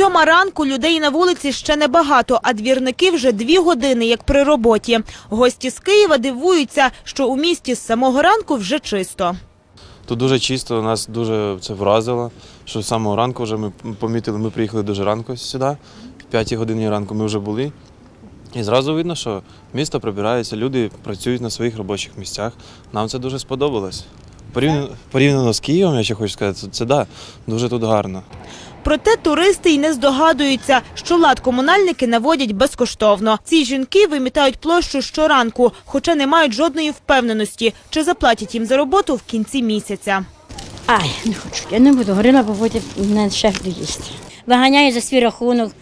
Сьома ранку людей на вулиці ще небагато, а двірники вже дві години, як при роботі. Гості з Києва дивуються, що у місті з самого ранку вже чисто. Тут дуже чисто, нас дуже це вразило, що з самого ранку вже ми помітили, ми приїхали дуже ранку сюди, в 5 годині ранку ми вже були. І зразу видно, що місто прибирається, люди працюють на своїх робочих місцях. Нам це дуже сподобалось. Порівняно, порівняно з Києвом, я ще хочу сказати, це, це да, дуже тут гарно. Проте туристи й не здогадуються, що лад комунальники наводять безкоштовно. Ці жінки вимітають площу щоранку, хоча не мають жодної впевненості, чи заплатять їм за роботу в кінці місяця. Ай, не хочу. Я не буду горила, бо потім мене шеф доїсти. Виганяю за свій рахунок,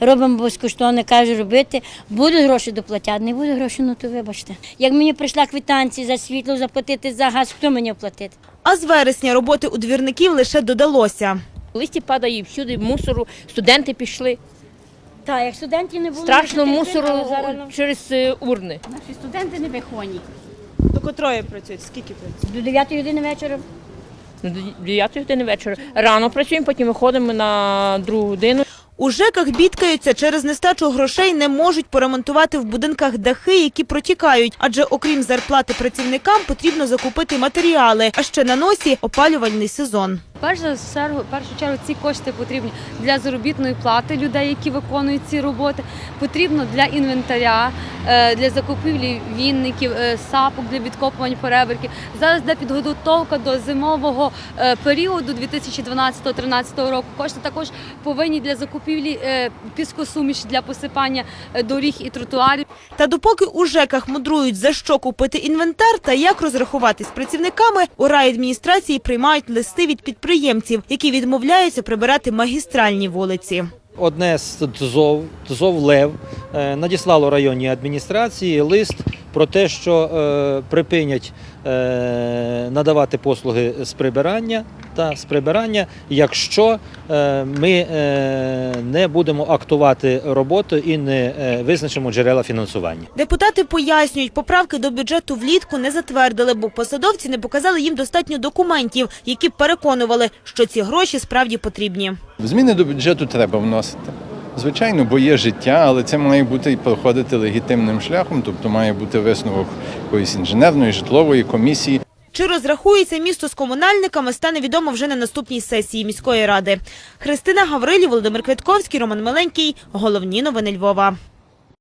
робимо безкоштовно, кажу робити. Будуть гроші доплатять, не буде грошей, ну то вибачте. Як мені прийшла квитанція за світло, заплатити за газ, хто мені оплатить? А з вересня роботи у двірників лише додалося. Листі падає всюди, мусору, студенти пішли. Так, як студентів не було. Страшно мусору але зараз, ну, через е, урни. Наші студенти не вихоні. До котрої працюють? Скільки працюють? До 9 години вечора. До 9 години вечора. Рано працюємо, потім виходимо на другу годину. У ЖЕКах бідкаються через нестачу грошей не можуть поремонтувати в будинках дахи, які протікають. Адже окрім зарплати працівникам потрібно закупити матеріали. А ще на носі опалювальний сезон. Перш за в першу чергу ці кошти потрібні для заробітної плати людей, які виконують ці роботи. Потрібно для інвентаря, е, для закупівлі вінників, е, сапок для відкопувань перебірки. Зараз для підготовка до зимового е, періоду 2012-2013 року. Кошти також повинні для закупівлі піскосуміші для посипання доріг і тротуарів. Та допоки у ЖЕКах мудрують за що купити інвентар та як розрахуватись з працівниками, у райадміністрації приймають листи від підприємців, які відмовляються прибирати магістральні вулиці. Одне з ТЗОВ, ТЗОВ Лев е, надіслало районній адміністрації лист про те, що е, припинять е, надавати послуги з прибирання та з прибирання, якщо е, ми е, не будемо актувати роботу і не е, визначимо джерела фінансування. Депутати пояснюють, поправки до бюджету влітку не затвердили, бо посадовці не показали їм достатньо документів, які переконували, що ці гроші справді потрібні. Зміни до бюджету треба вносити. Звичайно, бо є життя, але це має бути і проходити легітимним шляхом, тобто має бути висновок якоїсь інженерної житлової комісії. Чи розрахується місто з комунальниками, стане відомо вже на наступній сесії міської ради. Христина Гаврилі, Володимир Квітковський, Роман Миленький. Головні новини Львова.